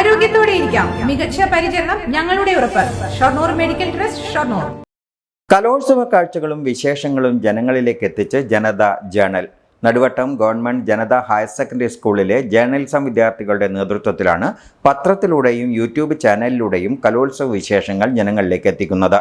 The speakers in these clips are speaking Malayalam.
ആരോഗ്യത്തോടെ ഇരിക്കാം. മികച്ച പരിചരണം ഞങ്ങളുടെ ഉറപ്പ്. Shoranur medical trust Shoranur. കലോത്സവ കാഴ്ചകളും വിശേഷങ്ങളും ജനങ്ങളിലേക്ക് എത്തിച്ച് Janatha journal. Naduvattam government Janatha higher secondary സ്കൂളിലെ ജേർണലിസം വിദ്യാർത്ഥികളുടെ നേതൃത്വത്തിലാണ് പത്രത്തിലൂടെയും യൂട്യൂബ് ചാനലിലൂടെയും കലോത്സവ വിശേഷങ്ങൾ ജനങ്ങളിലേക്ക് എത്തിക്കുന്നത്.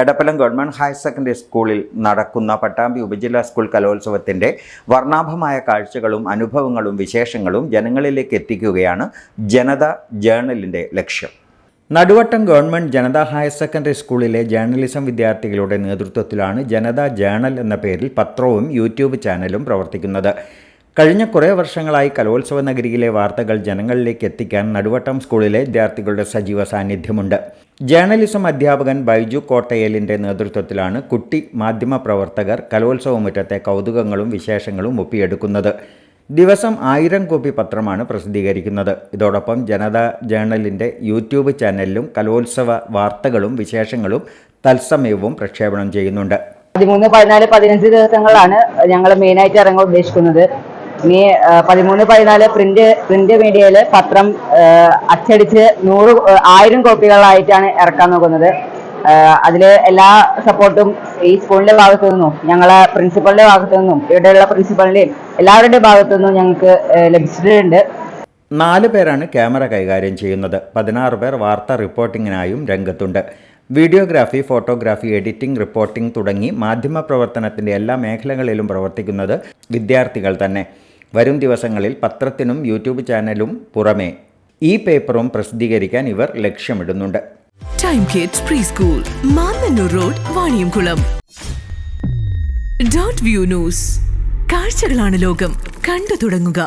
എടപ്പലം ഗവൺമെന്റ് ഹയർ സെക്കൻഡറി സ്കൂളിൽ നടക്കുന്ന പട്ടാമ്പി ഉപജില്ലാ സ്കൂൾ കലോത്സവത്തിന്റെ വർണാഭമായ കാഴ്ചകളും അനുഭവങ്ങളും വിശേഷങ്ങളും ജനങ്ങളിലേക്ക് എത്തിക്കുകയാണ് ജനത ജേണലിന്റെ ലക്ഷ്യം. Naduvattam government Janatha higher secondary സ്കൂളിലെ ജേർണലിസം വിദ്യാർത്ഥികളുടെ നേതൃത്വത്തിലാണ് ജനതാ ജേണൽ എന്ന പേരിൽ പത്രവും യൂട്യൂബ് ചാനലും പ്രവർത്തിക്കുന്നത്. കഴിഞ്ഞ കുറേ വർഷങ്ങളായി കലോത്സവ നഗരിയിലെ വാർത്തകൾ ജനങ്ങളിലേക്ക് എത്തിക്കാൻ നടുവട്ടം സ്കൂളിലെ വിദ്യാർത്ഥികളുടെ സജീവ സാന്നിധ്യമുണ്ട്. ജേർണലിസം അധ്യാപകൻ ബൈജു കോട്ടയലിന്റെ നേതൃത്വത്തിലാണ് കുട്ടി മാധ്യമ പ്രവർത്തകർ കലോത്സവമുറ്റത്തെ കൗതുകങ്ങളും വിശേഷങ്ങളും ഒപ്പിയെടുക്കുന്നത്. ദിവസം ആയിരം കോപ്പി പത്രമാണ് പ്രസിദ്ധീകരിക്കുന്നത്. ഇതോടൊപ്പം ജനതാ ജേണലിന്റെ യൂട്യൂബ് ചാനലിലും കലോത്സവ വാർത്തകളും വിശേഷങ്ങളും തത്സമയവും പ്രക്ഷേപണം ചെയ്യുന്നുണ്ട്. പതിമൂന്ന് പതിനാല് പതിനഞ്ച് ദിവസങ്ങളാണ് ഞങ്ങൾ മെയിനായിട്ട് ഇറങ്ങാൻ ഉദ്ദേശിക്കുന്നത്. ഇനി പതിമൂന്ന് പതിനാല് പ്രിന്റ് പ്രിന്റ് മീഡിയയിൽ പത്രം അച്ചടിച്ച് നൂറ് ആയിരം കോപ്പികളായിട്ടാണ് ഇറക്കാൻ നോക്കുന്നത്. അതിൽ എല്ലാ സപ്പോർട്ടും ഈ സ്കൂളിന്റെ ഭാഗത്തു നിന്നും ഞങ്ങളെ പ്രിൻസിപ്പളിന്റെ ഭാഗത്തു നിന്നും ഇവിടെയുള്ള പ്രിൻസിപ്പളിന്റെയും എല്ലാവരുടെ ഭാഗത്തു നിന്നും ഞങ്ങൾക്ക് ലഭിച്ചിട്ടുണ്ട്. നാല് പേരാണ് ക്യാമറ കൈകാര്യം ചെയ്യുന്നത്. പതിനാറ് പേർ വാർത്താ റിപ്പോർട്ടിങ്ങിനായും രംഗത്തുണ്ട്. വീഡിയോഗ്രാഫി ഫോട്ടോഗ്രാഫി എഡിറ്റിംഗ് റിപ്പോർട്ടിംഗ് തുടങ്ങി മാധ്യമ പ്രവർത്തനത്തിന്റെ എല്ലാ മേഖലകളിലും പ്രവർത്തിക്കുന്നത് വിദ്യാർത്ഥികൾ തന്നെ. വരും ദിവസങ്ങളിൽ പത്രത്തിനും യൂട്യൂബ് ചാനലും പുറമെ ഈ പേപ്പറും പ്രസിദ്ധീകരിക്കാൻ ഇവർ ലക്ഷ്യമിടുന്നുണ്ട്. Time kids preschool Mannanur road Vaniyamkulam dot view news കാഴ്ചകളാണ് ലോകം. കണ്ടു തുടങ്ങുക.